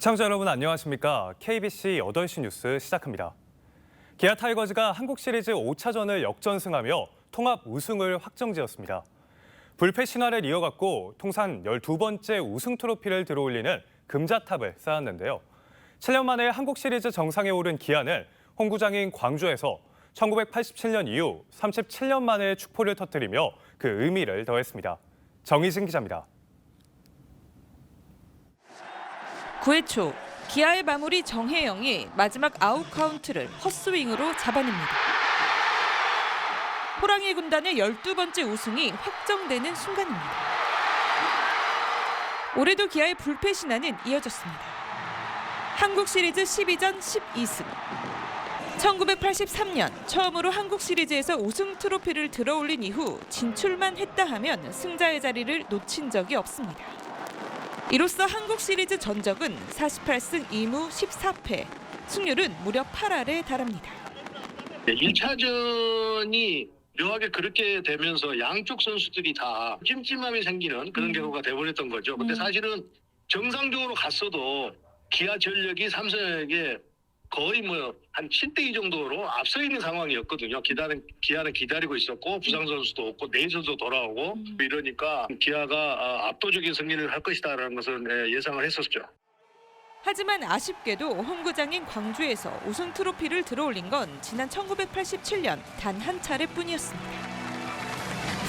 시청자 여러분 안녕하십니까? KBC 8시 뉴스 시작합니다. 기아 타이거즈가 한국 시리즈 5차전을 역전승하며 통합 우승을 확정지었습니다. 불패 신화를 이어갔고 통산 12번째 우승 트로피를 들어올리는 금자탑을 쌓았는데요. 7년 만에 한국 시리즈 정상에 오른 기아는 홈구장인 광주에서 1987년 이후 37년 만에 축포를 터뜨리며 그 의미를 더했습니다. 정희진 기자입니다. 9회 초 기아의 마무리 정혜영이 마지막 아웃 카운트를 헛스윙으로 잡아냅니다. 호랑이 군단의 12번째 우승이 확정되는 순간입니다. 올해도 기아의 불패 신화는 이어졌습니다. 한국 시리즈 12전 12승. 1983년 처음으로 한국 시리즈에서 우승 트로피를 들어올린 이후 진출만 했다 하면 승자의 자리를 놓친 적이 없습니다. 이로써 한국 시리즈 전적은 48승 2무 14패, 승률은 무려 8할에 달합니다. 1차전이 묘하게 그렇게 되면서 양쪽 선수들이 다 찜찜함이 생기는 그런 경우가 돼버렸던 거죠. 근데 음. 사실은 정상적으로 갔어도 기아 전력이 삼성에게 거의 뭐 한 7대2 정도로 앞서 있는 상황이었거든요. 기다는, 기아는 기다리고 있었고 부상 선수도 없고 내일 선수도 돌아오고 음. 이러니까 기아가 아, 압도적인 승리를 할 것이다라는 것은 예, 예상을 했었죠. 하지만 아쉽게도 홈구장인 광주에서 우승 트로피를 들어올린 건 지난 1987년 단 한 차례뿐이었습니다.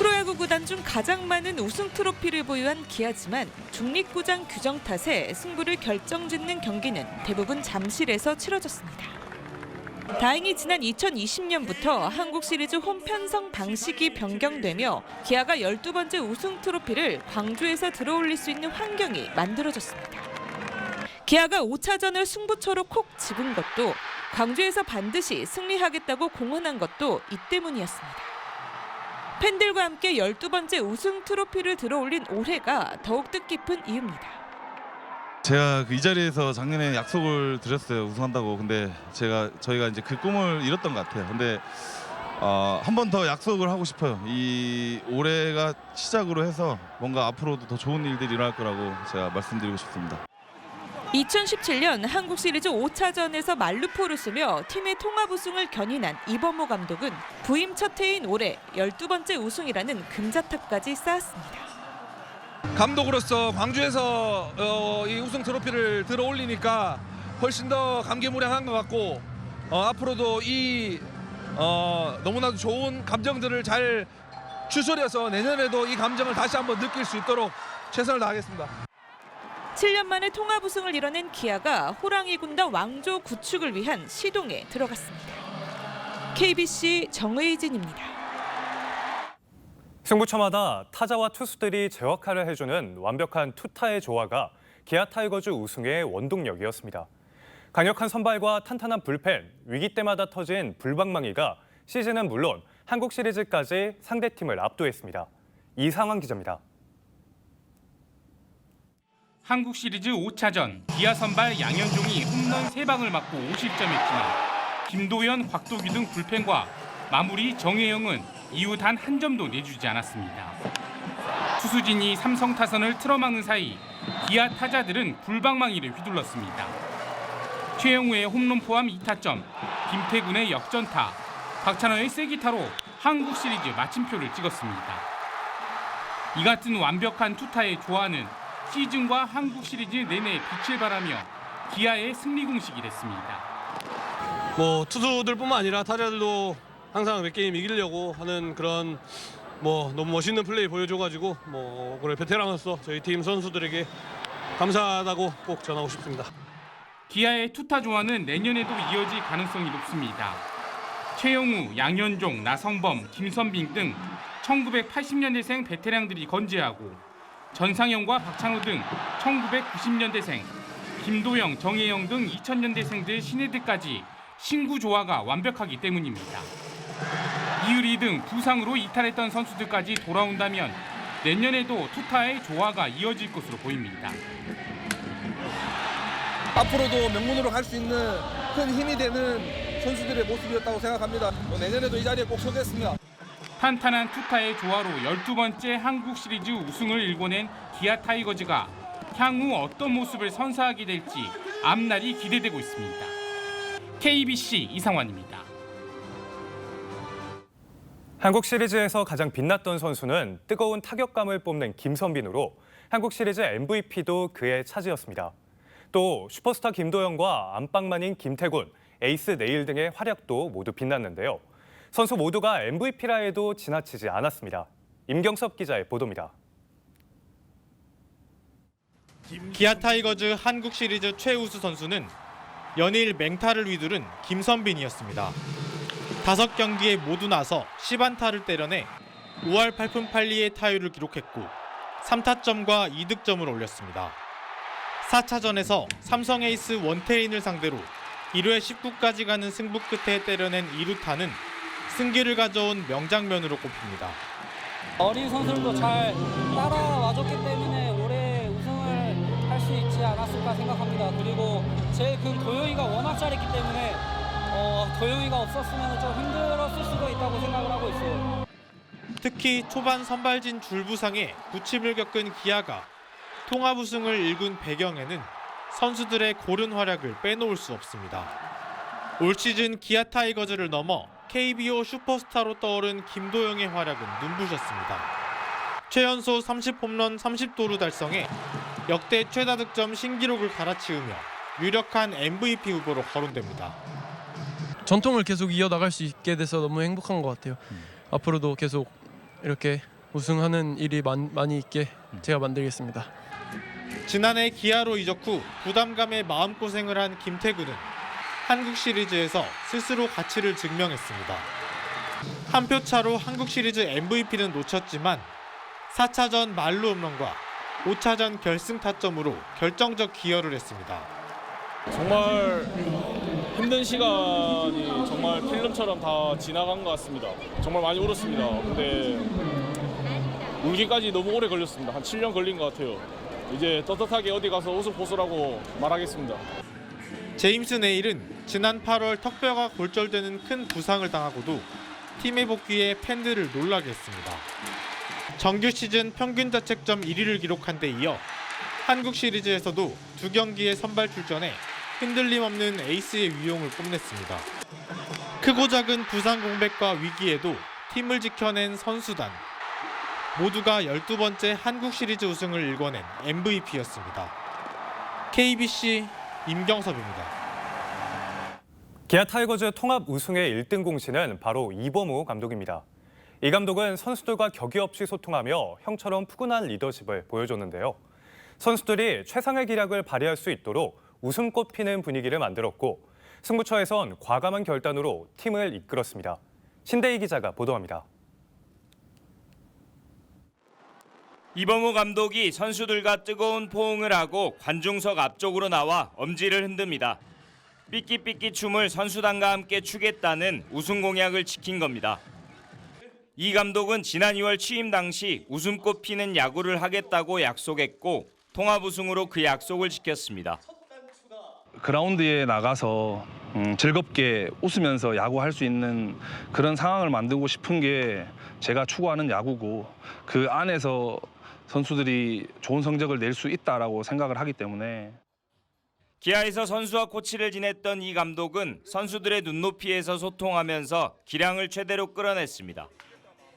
프로야구 구단 중 가장 많은 우승 트로피를 보유한 기아지만 중립구장 규정 탓에 승부를 결정짓는 경기는 대부분 잠실에서 치러졌습니다. 다행히 지난 2020년부터 한국 시리즈 홈 편성 방식이 변경되며 기아가 12번째 우승 트로피를 광주에서 들어올릴 수 있는 환경이 만들어졌습니다. 기아가 5차전을 승부처로 콕 집은 것도 광주에서 반드시 승리하겠다고 공언한 것도 이 때문이었습니다. 팬들과 함께 12번째 우승 트로피를 들어올린 올해가 더욱 뜻깊은 이유입니다. 제가 그이 자리에서 작년에 약속을 드렸어요 우승한다고. 근데 제가 저희가 이제 그 꿈을 이뤘던 것 같아요. 근데 어, 한 번 더 약속을 하고 싶어요. 이 올해가 시작으로 해서 뭔가 앞으로도 더 좋은 일들이 일어날 거라고 제가 말씀드리고 싶습니다 2017년 한국 시리즈 5차전에서 말루포를 쓰며 팀의 통합 우승을 견인한 이범호 감독은 부임 첫 해인 올해 12번째 우승이라는 금자탑까지 쌓았습니다. 감독으로서 광주에서 어, 이 우승 트로피를 들어 올리니까 훨씬 더 감개무량한 것 같고 어, 앞으로도 이 어, 너무나도 좋은 감정들을 잘 추스려서 내년에도 이 감정을 다시 한번 느낄 수 있도록 최선을 다하겠습니다. 7년 만에 통합 우승을 이뤄낸 기아가 호랑이 군단 왕조 구축을 위한 시동에 들어갔습니다. KBC 정의진입니다. 승부처마다 타자와 투수들이 제 역할을 해주는 완벽한 투타의 조화가 기아 타이거즈 우승의 원동력이었습니다. 강력한 선발과 탄탄한 불펜, 위기 때마다 터진 불방망이가 시즌은 물론 한국 시리즈까지 상대팀을 압도했습니다. 이상환 기자입니다. 한국 시리즈 5차전 기아 선발 양현종이 홈런 3방을 맞고 5실점했지만 김도현, 곽도규 등 불펜과 마무리 정혜영은 이후 단 한 점도 내주지 않았습니다. 투수진이 삼성 타선을 틀어막는 사이 기아 타자들은 불방망이를 휘둘렀습니다. 최영우의 홈런 포함 2타점, 김태군의 역전타, 박찬호의 쐐기타로 한국 시리즈 마침표를 찍었습니다. 이 같은 완벽한 투타의 조화는 시즌과 한국 시리즈 내내 빛을 발하며 기아의 승리 공식이 됐습니다. 뭐 투수들뿐만 아니라 타자들도 항상 몇 게임 이기려고 하는 그런 뭐 너무 멋있는 플레이 보여줘가지고 뭐 그래 베테랑으로서 저희 팀 선수들에게 감사하다고 꼭 전하고 싶습니다. 기아의 투타 조화는 내년에도 이어질 가능성이 높습니다. 최영우, 양현종, 나성범, 김선빈 등 1980년대생 베테랑들이 건재하고 전상현과 박찬호 등 1990년대생, 김도영, 정혜영 등 2000년대생들 신예들까지 신구 조화가 완벽하기 때문입니다. 이의리 등 부상으로 이탈했던 선수들까지 돌아온다면 내년에도 투타의 조화가 이어질 것으로 보입니다. 앞으로도 명문으로 갈 수 있는 큰 힘이 되는 선수들의 모습이었다고 생각합니다. 또 내년에도 이 자리에 꼭 서겠습니다. 탄탄한 투타의 조화로 12번째 한국 시리즈 우승을 일궈낸 기아 타이거즈가 향후 어떤 모습을 선사하게 될지 앞날이 기대되고 있습니다. KBC 이상환입니다. 한국 시리즈에서 가장 빛났던 선수는 뜨거운 타격감을 뽐낸 김선빈으로 한국 시리즈 MVP도 그의 차지였습니다. 또 슈퍼스타 김도영과 안방만인 김태군, 에이스 네일 등의 활약도 모두 빛났는데요. 선수 모두가 MVP라 해도 지나치지 않았습니다. 임경섭 기자의 보도입니다. 기아 타이거즈 한국 시리즈 최우수 선수는 연일 맹타를 휘두른 김선빈이었습니다. 다섯 경기에 모두 나서 10안타를 때려내 5할 8푼 8리의 타율을 기록했고 3타점과 2득점을 올렸습니다. 4차전에서 삼성 에이스 원태인을 상대로 1회 19까지 가는 승부 끝에 때려낸 2루타는 승기를 가져온 명장면으로 꼽힙니다. 어린 선수들도 잘 따라와줬기 때문에 올해 우승을 할 수 있지 않았을까 생각합니다. 그리고 제일 큰 도영이가 워낙 잘했기 때문에 어, 도영이가 없었으면 좀 힘들었을 수도 있다고 생각을 하고 있어요. 특히 초반 선발진 줄부상에 부침을 겪은 기아가 통합 우승을 일군 배경에는 선수들의 고른 활약을 빼놓을 수 없습니다. 올 시즌 기아 타이거즈를 넘어 KBO 슈퍼스타로 떠오른 김도영의 활약은 눈부셨습니다. 최연소 30홈런 30도루 달성해 역대 최다 득점 신기록을 갈아치우며 유력한 MVP 후보로 거론됩니다. 전통을 계속 이어나갈 수 있게 돼서 너무 행복한 것 같아요. 앞으로도 계속 이렇게 우승하는 일이 많, 많이 있게 제가 만들겠습니다. 지난해 기아로 이적 후 부담감에 마음고생을 한 김태구는 한국 시리즈에서 스스로 가치를 증명했습니다. 한 표 차로 한국 시리즈 MVP는 놓쳤지만 4차전 말루 홈런과 5차전 결승 타점으로 결정적 기여를 했습니다. 정말 힘든 시간이 정말 필름처럼 다 지나간 것 같습니다. 정말 많이 울었습니다. 근데 울기까지 너무 오래 걸렸습니다. 한 7년 걸린 것 같아요. 이제 떳떳하게 어디 가서 우승 포수라고 말하겠습니다. 제임스 네일은 지난 8월 턱뼈가 골절되는 큰 부상을 당하고도 팀의 복귀에 팬들을 놀라게 했습니다. 정규 시즌 평균 자책점 1위를 기록한 데 이어 한국 시리즈에서도 두 경기에 선발 출전해 흔들림 없는 에이스의 위용을 뽐냈습니다. 크고 작은 부상 공백과 위기에도 팀을 지켜낸 선수단 모두가 12번째 한국 시리즈 우승을 일궈낸 MVP였습니다. KBC 임경섭입니다. 기아 타이거즈 통합 우승의 1등 공신은 바로 이범우 감독입니다. 이 감독은 선수들과 격이 없이 소통하며 형처럼 푸근한 리더십을 보여줬는데요. 선수들이 최상의 기량을 발휘할 수 있도록 웃음꽃 피는 분위기를 만들었고 승부처에선 과감한 결단으로 팀을 이끌었습니다. 신대희 기자가 보도합니다. 이범호 감독이 선수들과 뜨거운 포옹을 하고 관중석 앞쪽으로 나와 엄지를 흔듭니다. 삐끼삐끼 춤을 선수단과 함께 추겠다는 우승 공약을 지킨 겁니다. 이 감독은 지난 2월 취임 당시 웃음꽃 피는 야구를 하겠다고 약속했고 통합 우승으로 그 약속을 지켰습니다. 그라운드에 나가서 음, 즐겁게 웃으면서 야구할 수 있는 그런 상황을 만들고 싶은 게 제가 추구하는 야구고 그 안에서 선수들이 좋은 성적을 낼 수 있다라고 생각을 하기 때문에 기아에서 선수와 코치를 지냈던 이 감독은 선수들의 눈높이에서 소통하면서 기량을 최대로 끌어냈습니다.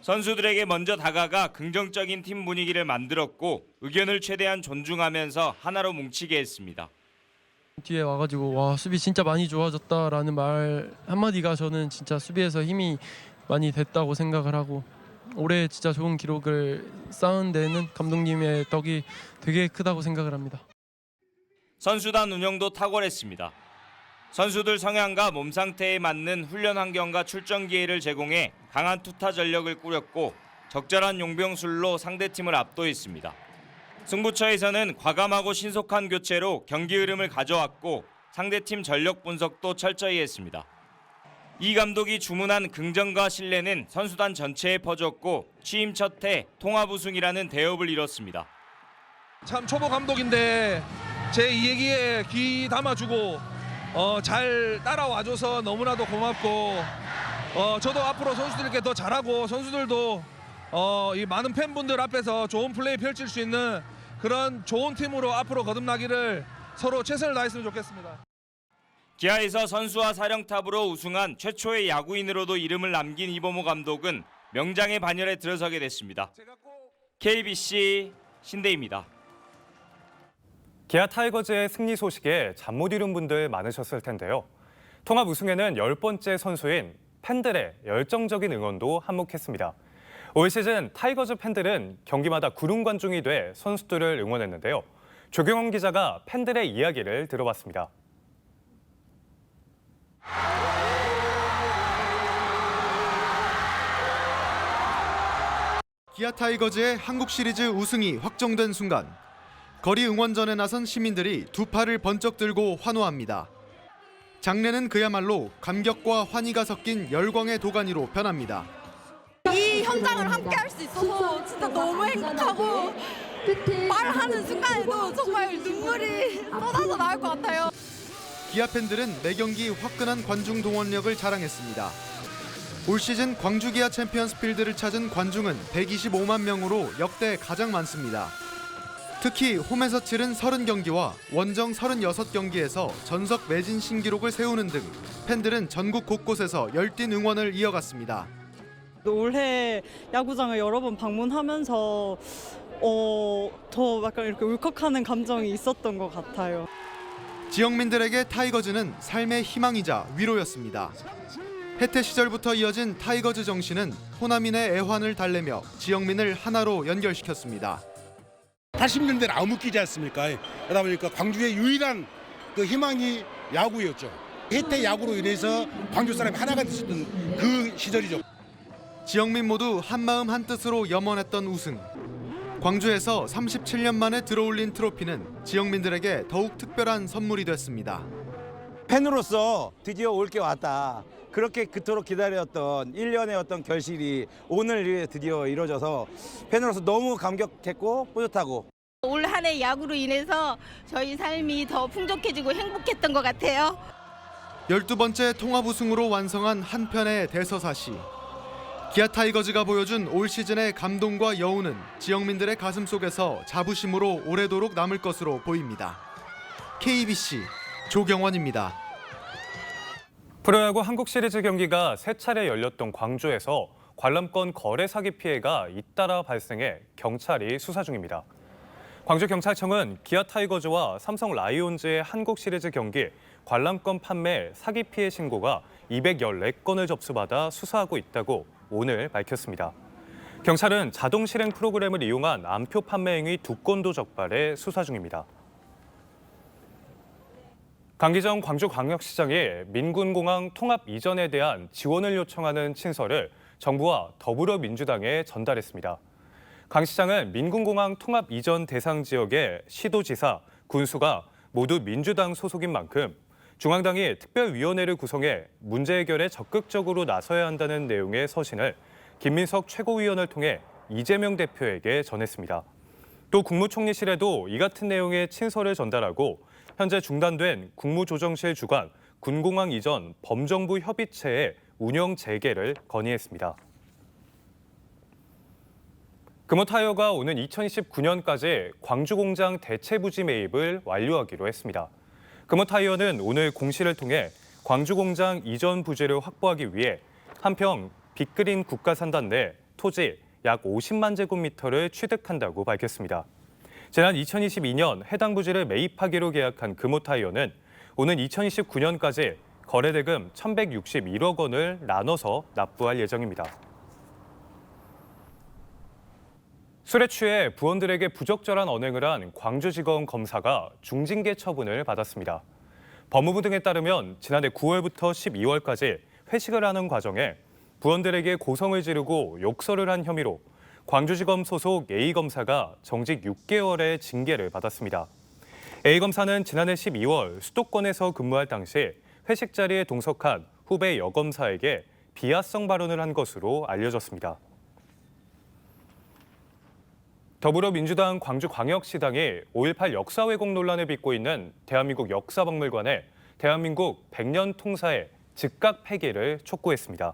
선수들에게 먼저 다가가 긍정적인 팀 분위기를 만들었고 의견을 최대한 존중하면서 하나로 뭉치게 했습니다. 뒤에 와가지고 와 수비 진짜 많이 좋아졌다라는 말 한마디가 저는 진짜 수비에서 힘이 많이 됐다고 생각을 하고 올해 진짜 좋은 기록을 쌓은 데는 감독님의 덕이 되게 크다고 생각을 합니다. 선수단 운영도 탁월했습니다. 선수들 성향과 몸 상태에 맞는 훈련 환경과 출전 기회를 제공해 강한 투타 전력을 꾸렸고 적절한 용병술로 상대팀을 압도했습니다. 승부처에서는 과감하고 신속한 교체로 경기 흐름을 가져왔고 상대팀 전력 분석도 철저히 했습니다. 이 감독이 주문한 긍정과 신뢰는 선수단 전체에 퍼졌고 취임 첫 해 통합 우승이라는 대업을 이뤘습니다. 참 초보 감독인데 제 이 얘기에 귀 담아주고 어, 잘 따라와줘서 너무나도 고맙고 어, 저도 앞으로 선수들께 더 잘하고 선수들도 어, 이 많은 팬분들 앞에서 좋은 플레이 펼칠 수 있는 그런 좋은 팀으로 앞으로 거듭나기를 서로 최선을 다했으면 좋겠습니다. 기아에서 선수와 사령탑으로 우승한 최초의 야구인으로도 이름을 남긴 이범호 감독은 명장의 반열에 들어서게 됐습니다. KBC 신대입니다. 기아 타이거즈의 승리 소식에 잠 못 이룬 분들 많으셨을 텐데요. 통합 우승에는 열 번째 선수인 팬들의 열정적인 응원도 한몫했습니다. 올 시즌 타이거즈 팬들은 경기마다 구름 관중이 돼 선수들을 응원했는데요. 조경원 기자가 팬들의 이야기를 들어봤습니다. 기아 타이거즈의 한국 시리즈 우승이 확정된 순간 거리 응원전에 나선 시민들이 두 팔을 번쩍 들고 환호합니다. 장례는 그야말로 감격과 환희가 섞인 열광의 도가니로 변합니다. 이 현장을 함께 할 수 있어서 진짜 너무 행복하고 말하는 순간에도 정말 눈물이 쏟아져 나올 것 같아요. 기아 팬들은 매 경기 화끈한 관중 동원력을 자랑했습니다. 올 시즌 광주 기아 챔피언스 필드를 찾은 관중은 125만 명으로 역대 가장 많습니다. 특히 홈에서 치른 30경기와 원정 36경기에서 전석 매진 신기록을 세우는 등 팬들은 전국 곳곳에서 열띤 응원을 이어갔습니다. 올해 야구장을 여러 번 방문하면서 어, 더 약간 이렇게 울컥하는 감정이 있었던 것 같아요. 지역민들에게 타이거즈는 삶의 희망이자 위로였습니다. 해태 시절부터 이어진 타이거즈 정신은 호남인의 애환을 달래며 지역민을 하나로 연결시켰습니다. 80년대는 암흑기지 않습니까? 그러다 보니까 광주의 유일한 그 희망이 야구였죠. 혜태 야구로 인해서 광주 사람이 하나가 됐었던 그 시절이죠. 지역민 모두 한마음 한뜻으로 염원했던 우승. 광주에서 37년 만에 들어올린 트로피는 지역민들에게 더욱 특별한 선물이 됐습니다. 팬으로서 드디어 올 게 왔다. 그렇게 그토록 기다렸던 1년의 어떤 결실이 오늘 드디어 이루어져서 팬으로서 너무 감격했고 뿌듯하고 올 한 해 야구로 인해서 저희 삶이 더 풍족해지고 행복했던 것 같아요. 12번째 통합 우승으로 완성한 한 편의 대서사시. 기아 타이거즈가 보여준 올 시즌의 감동과 여운은 지역민들의 가슴 속에서 자부심으로 오래도록 남을 것으로 보입니다. KBC 조경원입니다. 프로야구 한국 시리즈 경기가 세 차례 열렸던 광주에서 관람권 거래 사기 피해가 잇따라 발생해 경찰이 수사 중입니다. 광주경찰청은 기아 타이거즈와 삼성 라이온즈의 한국 시리즈 경기 관람권 판매 사기 피해 신고가 214건을 접수받아 수사하고 있다고 오늘 밝혔습니다. 경찰은 자동 실행 프로그램을 이용한 암표 판매 행위 두 건도 적발해 수사 중입니다. 강기정 광주광역시장이 민군공항 통합 이전에 대한 지원을 요청하는 친서를 정부와 더불어민주당에 전달했습니다. 강 시장은 민군공항 통합 이전 대상 지역의 시도지사, 군수가 모두 민주당 소속인 만큼 중앙당이 특별위원회를 구성해 문제 해결에 적극적으로 나서야 한다는 내용의 서신을 김민석 최고위원을 통해 이재명 대표에게 전했습니다. 또 국무총리실에도 이 같은 내용의 친서를 전달하고 현재 중단된 국무조정실 주관 군공항 이전 범정부 협의체의 운영 재개를 건의했습니다. 금호타이어가 오는 2029년까지 광주공장 대체 부지 매입을 완료하기로 했습니다. 금호타이어는 오늘 공시를 통해 광주공장 이전 부지를 확보하기 위해 한평 빅그린 국가산단 내 토지 약 50만 제곱미터를 취득한다고 밝혔습니다. 지난 2022년 해당 부지를 매입하기로 계약한 금호타이어는 오는 2029년까지 거래대금 1,161억 원을 나눠서 납부할 예정입니다. 술에 취해 부원들에게 부적절한 언행을 한 광주지검 검사가 중징계 처분을 받았습니다. 법무부 등에 따르면 지난해 9월부터 12월까지 회식을 하는 과정에 부원들에게 고성을 지르고 욕설을 한 혐의로 광주지검 소속 A검사가 정직 6개월의 징계를 받았습니다. A검사는 지난해 12월 수도권에서 근무할 당시 회식 자리에 동석한 후배 여검사에게 비하성 발언을 한 것으로 알려졌습니다. 더불어민주당 광주광역시당이 5.18 역사 왜곡 논란을 빚고 있는 대한민국 역사박물관에 대한민국 100년 통사의 즉각 폐기를 촉구했습니다.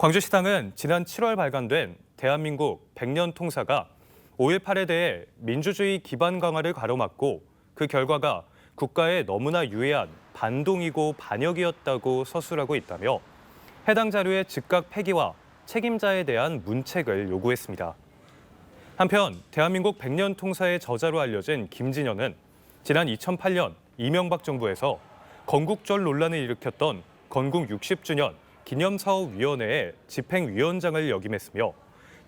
광주시당은 지난 7월 발간된 대한민국 100년 통사가 5.18에 대해 민주주의 기반 강화를 가로막고 그 결과가 국가에 너무나 유해한 반동이고 반역이었다고 서술하고 있다며 해당 자료의 즉각 폐기와 책임자에 대한 문책을 요구했습니다. 한편 대한민국 100년 통사의 저자로 알려진 김진현은 지난 2008년 이명박 정부에서 건국절 논란을 일으켰던 건국 60주년 기념사업위원회의 집행위원장을 역임했으며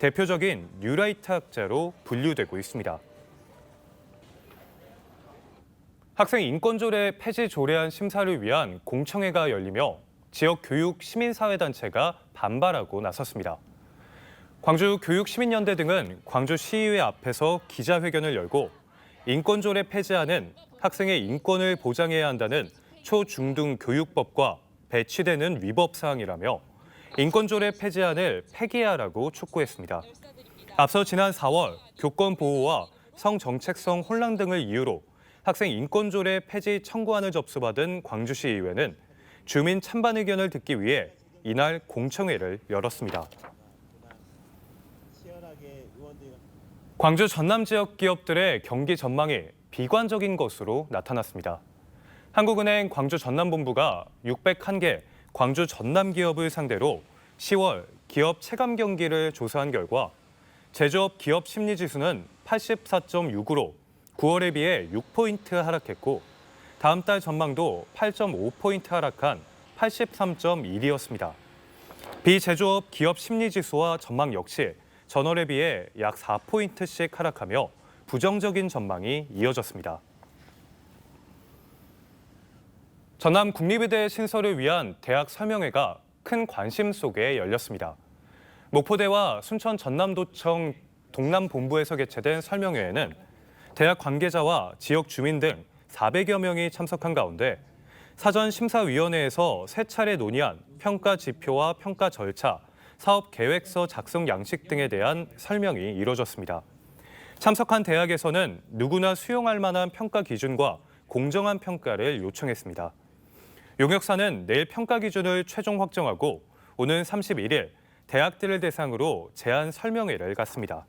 대표적인 뉴라이트 학자로 분류되고 있습니다. 학생 인권조례 폐지 조례안 심사를 위한 공청회가 열리며 지역 교육 시민사회단체가 반발하고 나섰습니다. 광주 교육시민연대 등은 광주 시의회 앞에서 기자회견을 열고 인권조례 폐지안은 학생의 인권을 보장해야 한다는 초중등 교육법과 배치되는 위법 사항이라며 인권조례 폐지안을 폐기하라고 촉구했습니다. 앞서 지난 4월 교권 보호와 성정책성 혼란 등을 이유로 학생 인권조례 폐지 청구안을 접수받은 광주시의회는 주민 찬반 의견을 듣기 위해 이날 공청회를 열었습니다. 광주 전남 지역 기업들의 경기 전망이 비관적인 것으로 나타났습니다. 한국은행 광주 전남본부가 601개 광주 전남 기업을 상대로 10월 기업 체감 경기를 조사한 결과 제조업 기업 심리 지수는 84.6으로 9월에 비해 6포인트 하락했고 다음 달 전망도 8.5포인트 하락한 83.1이었습니다. 비제조업 기업 심리 지수와 전망 역시 전월에 비해 약 4포인트씩 하락하며 부정적인 전망이 이어졌습니다. 전남 국립의대 신설을 위한 대학 설명회가 큰 관심 속에 열렸습니다. 목포대와 순천 전남도청 동남본부에서 개최된 설명회에는 대학 관계자와 지역 주민 등 400여 명이 참석한 가운데 사전 심사위원회에서 세 차례 논의한 평가 지표와 평가 절차, 사업 계획서 작성 양식 등에 대한 설명이 이뤄졌습니다. 참석한 대학에서는 누구나 수용할 만한 평가 기준과 공정한 평가를 요청했습니다. 용역사는 내일 평가 기준을 최종 확정하고 오는 31일 대학들을 대상으로 제안 설명회를 갖습니다.